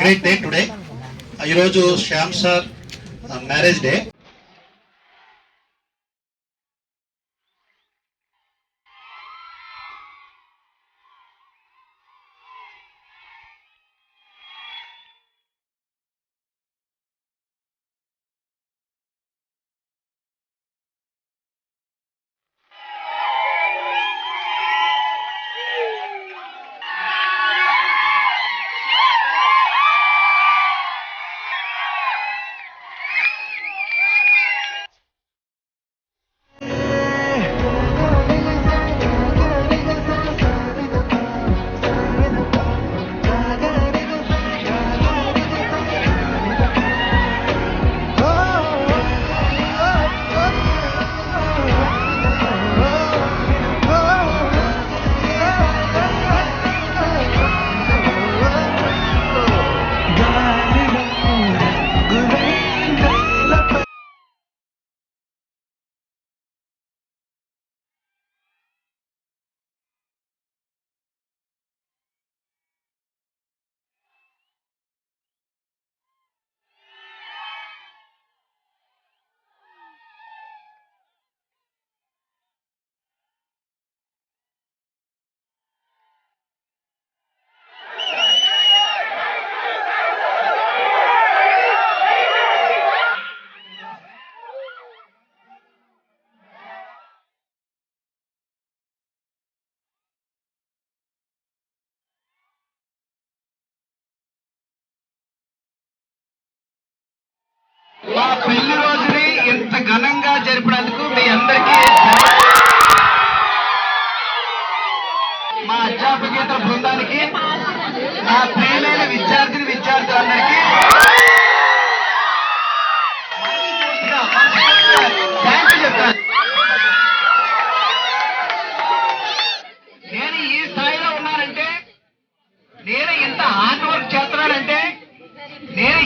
Great day today ఈరోజు Shyam sir marriage day మా పెళ్ళి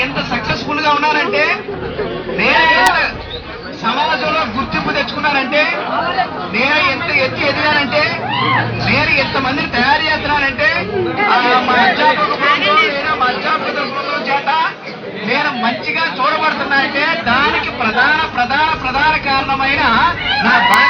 ఎంత సక్సెస్ఫుల్గా ఉన్నానంటే నేను ఎంత సమాజంలో గుర్తింపు తెచ్చుకున్నానంటే నేను ఎంత ఎత్తి ఎదిగానంటే నేను ఎంత మందిని తయారు చేస్తున్నానంటే ఆ, మా అధ్యాపక నేను మా అధ్యాపకుల బృందం చేత నేను మంచిగా చూడబడుతున్నానంటే దానికి ప్రధాన ప్రధాన ప్రధాన కారణమైన నా భాగస్వామి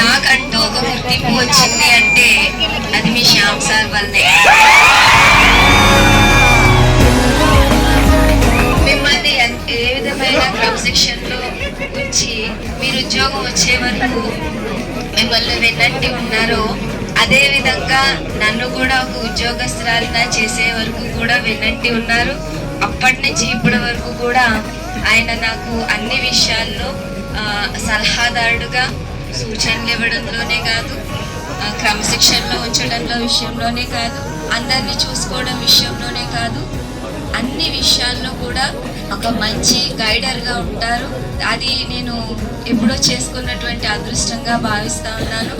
నాకంటూ ఒక గుర్తింపు వచ్చింది అంటే అది మీ శ్యామ్ సార్ వల్లే. మిమ్మల్ని ఏ విధమైన క్రమశిక్షణలో ఉంచి మీరు ఉద్యోగం వచ్చే వరకు మిమ్మల్ని విన్నట్టు ఉన్నారో అదే విధంగా నన్ను కూడా ఒక ఉద్యోగస్తురాలిగా చేసే వరకు కూడా విన్నట్టు ఉన్నారు. అప్పటి నుంచి ఇప్పటి వరకు కూడా ఆయన నాకు అన్ని విషయాల్లో సలహాదారుడుగా సూచనలు ఇవ్వడంలోనే కాదు క్రమశిక్షణలో ఉంచడంలో విషయంలోనే కాదు అందరినీ చూసుకోవడం విషయంలోనే కాదు అన్ని విషయాల్లో కూడా ఒక మంచి గైడర్గా ఉంటారు. అది నేను ఎప్పుడో చేసుకున్నటువంటి అదృష్టంగా భావిస్తా ఉన్నాను.